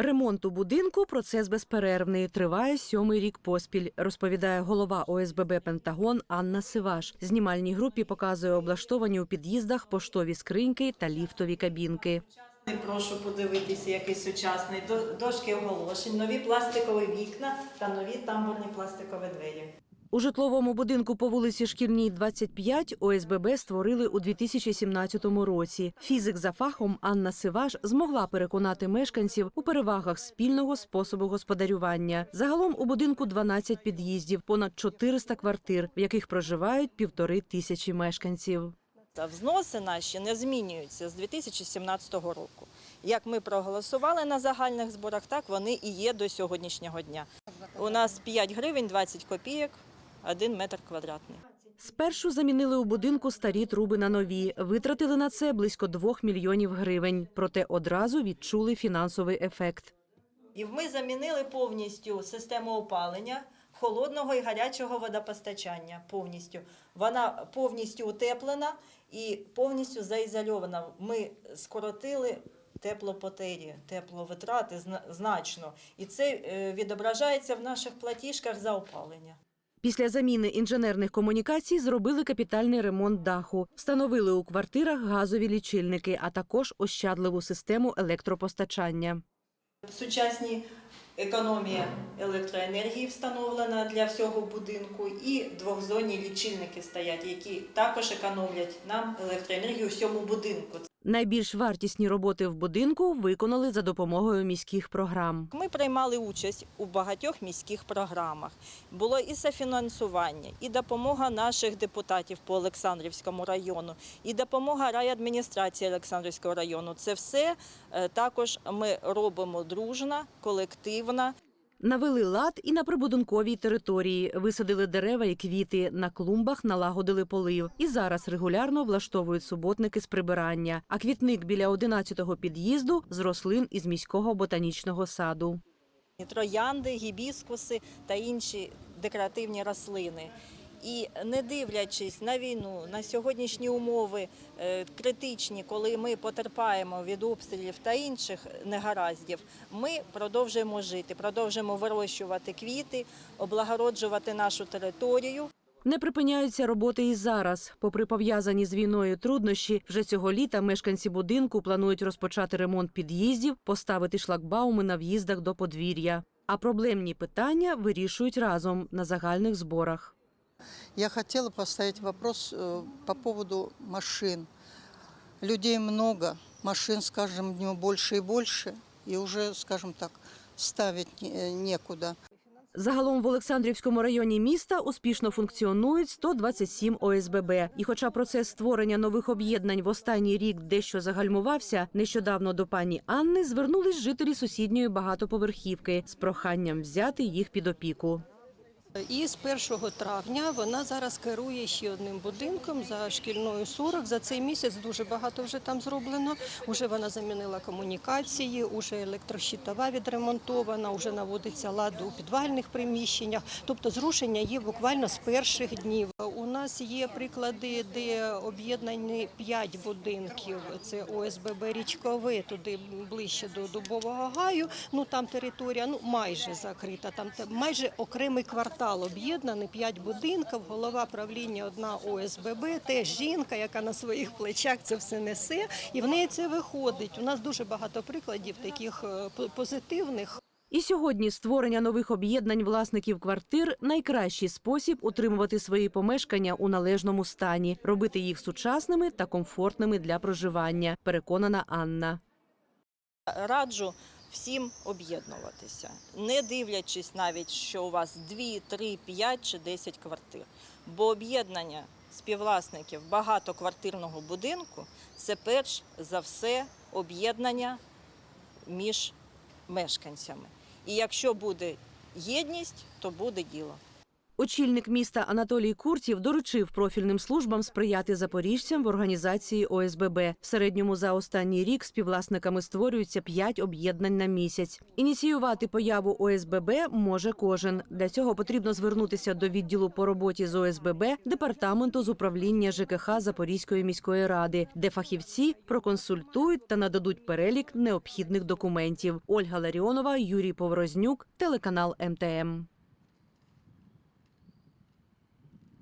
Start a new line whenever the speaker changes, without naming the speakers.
Ремонт у будинку процес безперервний. Триває сьомий рік поспіль, розповідає голова ОСББ Пентагон Анна Сиваш. Знімальній групі показує облаштовані у під'їздах поштові скриньки та ліфтові кабінки.
Прошу подивитися, який сучасний До- дошки оголошень, нові пластикові вікна та нові тамбурні пластикові двері.
У житловому будинку по вулиці Шкільній, 25 ОСББ створили у 2017 році. Фізик за фахом Анна Сиваш змогла переконати мешканців у перевагах спільного способу господарювання. Загалом у будинку 12 під'їздів, понад 400 квартир, в яких проживають півтори тисячі мешканців.
Взноси наші не змінюються з 2017 року. Як ми проголосували на загальних зборах, так вони і є до сьогоднішнього дня. У нас 5 гривень 20 копійок, 1 метр квадратний.
Спершу замінили у будинку старі труби на нові, витратили на це близько 2 мільйонів гривень. Проте одразу відчули фінансовий ефект.
І ми замінили повністю систему опалення холодного і гарячого водопостачання. Повністю вона повністю утеплена і повністю заізольована. Ми скоротили теплопотері, тепловитрати зна- значно, і це е, відображається в наших платіжках за опалення.
Після заміни інженерних комунікацій зробили капітальний ремонт даху, встановили у квартирах газові лічильники, а також ощадливу систему електропостачання.
Сучасні економія електроенергії встановлена для всього будинку, і двохзонні лічильники стоять, які також економлять нам електроенергію у всьому будинку.
Найбільш вартісні роботи в будинку виконали за допомогою міських програм.
Ми приймали участь у багатьох міських програмах. Було і софінансування, і допомога наших депутатів по Олександрівському району, і допомога райадміністрації Олександрівського району. Це все е, також ми робимо дружно, колективно.
Навели лад і на прибудинковій території, висадили дерева і квіти, на клумбах налагодили полив. І зараз регулярно влаштовують суботники з прибирання. А квітник біля 11-го під'їзду з рослин із міського ботанічного саду.
Троянди, гібіскуси та інші декоративні рослини. І не дивлячись на війну, на сьогоднішні умови е, критичні, коли ми потерпаємо від обстрілів та інших негараздів, ми продовжуємо жити, продовжуємо вирощувати квіти, облагороджувати нашу територію.
Не припиняються роботи і зараз. Попри пов'язані з війною труднощі, вже цього літа мешканці будинку планують розпочати ремонт під'їздів, поставити шлагбауми на в'їздах до подвір'я. А проблемні питання вирішують разом на загальних зборах.
Я хотела поставить вопрос э, по поводу машин. Людей много, машин с каждым днем больше и больше, и уже, скажем так, ставить не- э, некуда.
Загалом в Олександрівському районі міста успішно функціонують 127 ОСББ. І хоча процес створення нових об'єднань в останній рік дещо загальмувався, нещодавно до пані Анни звернулись жителі сусідньої багатоповерхівки з проханням взяти їх під опіку.
І з 1 травня вона зараз керує ще одним будинком за шкільною 40. За цей місяць дуже багато вже там зроблено. Уже вона замінила комунікації, уже електрощитова відремонтована, вже наводиться лад у підвальних приміщеннях. Тобто зрушення є буквально з перших днів. У нас є приклади, де об'єднані 5 будинків. Це ОСББ Річкове, туди ближче до Дубового гаю. Ну там територія ну майже закрита. Там майже окремий квартал об'єднаний, 5 будинків. Голова правління одна ОСББ, теж жінка, яка на своїх плечах це все несе, і в неї це виходить. У нас дуже багато прикладів таких е, позитивних.
І сьогодні створення нових об'єднань власників квартир найкращий спосіб утримувати свої помешкання у належному стані, робити їх сучасними та комфортними для проживання. Переконана Анна.
Раджу всім об'єднуватися, не дивлячись навіть, що у вас 2, 3, 5 чи 10 квартир. Бо об'єднання співвласників багатоквартирного будинку це перш за все об'єднання між мешканцями. І якщо буде єдність, то буде діло.
Очільник міста Анатолій Куртів доручив профільним службам сприяти запоріжцям в організації ОСББ. В середньому за останній рік співвласниками створюються 5 об'єднань на місяць. Ініціювати появу ОСББ може кожен. Для цього потрібно звернутися до відділу по роботі з ОСББ департаменту з управління ЖКХ Запорізької міської ради, де фахівці проконсультують та нададуть перелік необхідних документів. Ольга Ларіонова, Юрій Поворознюк, телеканал МТМ.